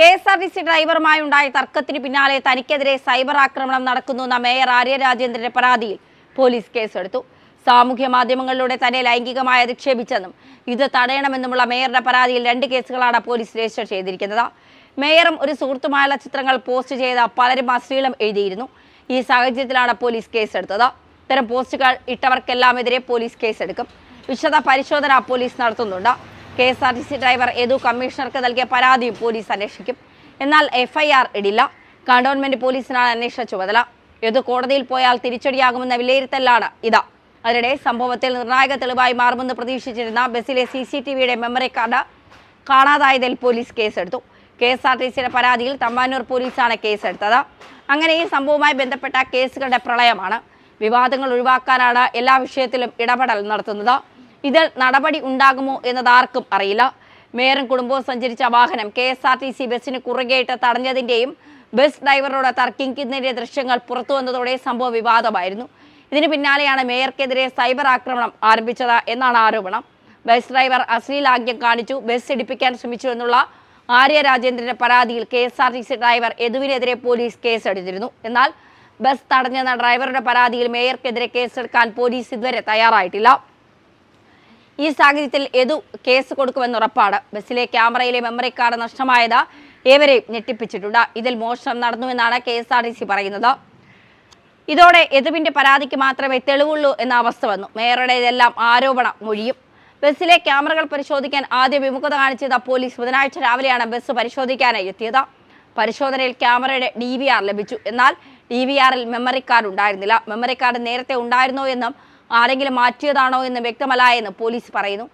K S R T C ഡ്രൈവറുമായി ഉണ്ടായ തർക്കത്തിന് പിന്നാലെ തനിക്കെതിരെ സൈബർ ആക്രമണം നടക്കുന്നു എന്ന മേയർ ആര്യ രാജേന്ദ്രന്റെ പരാതിയിൽ പോലീസ് കേസെടുത്തു. സാമൂഹ്യ മാധ്യമങ്ങളിലൂടെ തന്നെ ലൈംഗികമായി അധിക്ഷേപിച്ചെന്നും ഇത് തടയണമെന്നുമുള്ള മേയറുടെ പരാതിയിൽ രണ്ട് കേസുകളാണ് പോലീസ് രജിസ്റ്റർ ചെയ്തിരിക്കുന്നത്. മേയറും ഒരു സുഹൃത്തുമായുള്ള ചിത്രങ്ങൾ പോസ്റ്റ് ചെയ്ത പലരും അശ്ലീലം എഴുതിയിരുന്നു. ഈ സാഹചര്യത്തിലാണ് പോലീസ് കേസെടുത്തത്. ഇത്തരം പോസ്റ്റുകൾ ഇട്ടവർക്കെല്ലാം എതിരെ പോലീസ് കേസെടുക്കും. വിശദ പരിശോധന പോലീസ് നടത്തുന്നുണ്ട്. K S R T C driver ഏതു കമ്മീഷണർക്ക് നൽകിയ പരാതിയും പോലീസ് അന്വേഷിക്കും. എന്നാൽ എഫ്ഐആർ ഇടില്ല. കണ്ടോൺമെന്റ് പോലീസിനാണ് അന്വേഷണ ചുമതല. ഏതു കോടതിയിൽ പോയാൽ തിരിച്ചടിയാകുമെന്ന വിലയിരുത്തലാണ് ഇതാ. അതിനിടെ സംഭവത്തിൽ നിർണായക തെളിവായി മാറുമെന്ന് പ്രതീക്ഷിച്ചിരുന്ന ബസ്സിലെ സി സി ടി വിയുടെ മെമ്മറി കാർഡ് കാണാതായതിൽ പോലീസ് കേസെടുത്തു. കെ എസ് ആർ ടി സിയുടെ പരാതിയിൽ തമ്പാനൂർ പോലീസാണ് കേസെടുത്തത്. അങ്ങനെ ഈ സംഭവവുമായി ബന്ധപ്പെട്ട കേസുകളുടെ പ്രളയമാണ്. വിവാദങ്ങൾ ഒഴിവാക്കാനാണ് എല്ലാ വിഷയത്തിലും ഇടപെടൽ നടത്തുന്നത്. ഇതിൽ നടപടി ഉണ്ടാകുമോ എന്നത് ആർക്കും അറിയില്ല. മേയറും കുടുംബവും സഞ്ചരിച്ച വാഹനം K S R T C ബസ്സിന് കുറുകെയിട്ട് തടഞ്ഞതിന്റെയും ബസ് ഡ്രൈവറോട് തർക്കിക്കുന്നതിന്റെ ദൃശ്യങ്ങൾ പുറത്തു വന്നതോടെ സംഭവം വിവാദമായിരുന്നു. ഇതിന് പിന്നാലെയാണ് മേയർക്കെതിരെ സൈബർ ആക്രമണം ആരംഭിച്ചത് എന്നാണ് ആരോപണം. ബസ് ഡ്രൈവർ അശ്ലീലാഗ്യം കാണിച്ചു ബസ് ഇടിപ്പിക്കാൻ ശ്രമിച്ചു എന്നുള്ള ആര്യ രാജേന്ദ്രന്റെ പരാതിയിൽ K S R T C driver യദുവിനെതിരെ police കേസെടുത്തിരുന്നു. എന്നാൽ ബസ് തടഞ്ഞെന്ന ഡ്രൈവറുടെ പരാതിയിൽ മേയർക്കെതിരെ കേസെടുക്കാൻ പോലീസ് ഇതുവരെ തയ്യാറായിട്ടില്ല. ഈ സാഹചര്യത്തിൽ എതു കേസ് കൊടുക്കുമെന്ന് ഉറപ്പാണ്. ബസ്സിലെ ക്യാമറയിലെ മെമ്മറി കാർഡ് നഷ്ടമായത് ഏവരെയും ഞെട്ടിപ്പിച്ചിട്ടുണ്ട്. ഇതിൽ മോഷണം നടന്നുവെന്നാണ് K S R T C പറയുന്നത്. ഇതോടെ എതുവിന്റെ പരാതിക്ക് മാത്രമേ തെളിവുള്ളൂ എന്ന അവസ്ഥ വന്നു. മേയറുടേതെല്ലാം ആരോപണ മൊഴിയും. ബസ്സിലെ ക്യാമറകൾ പരിശോധിക്കാൻ ആദ്യം വിമുഖത കാണിച്ചത് പോലീസ് ബുധനാഴ്ച രാവിലെയാണ് ബസ് പരിശോധിക്കാനായി എത്തിയത്. പരിശോധനയിൽ ക്യാമറയുടെ ഡി ലഭിച്ചു. എന്നാൽ ഡി മെമ്മറി കാർഡ് ഉണ്ടായിരുന്നില്ല. മെമ്മറി കാർഡ് നേരത്തെ ഉണ്ടായിരുന്നോ എന്നും ആരെങ്കിലും മാറ്റിയതാണോ എന്ന് വ്യക്തമല്ല എന്ന് പോലീസ് പറയുന്നു.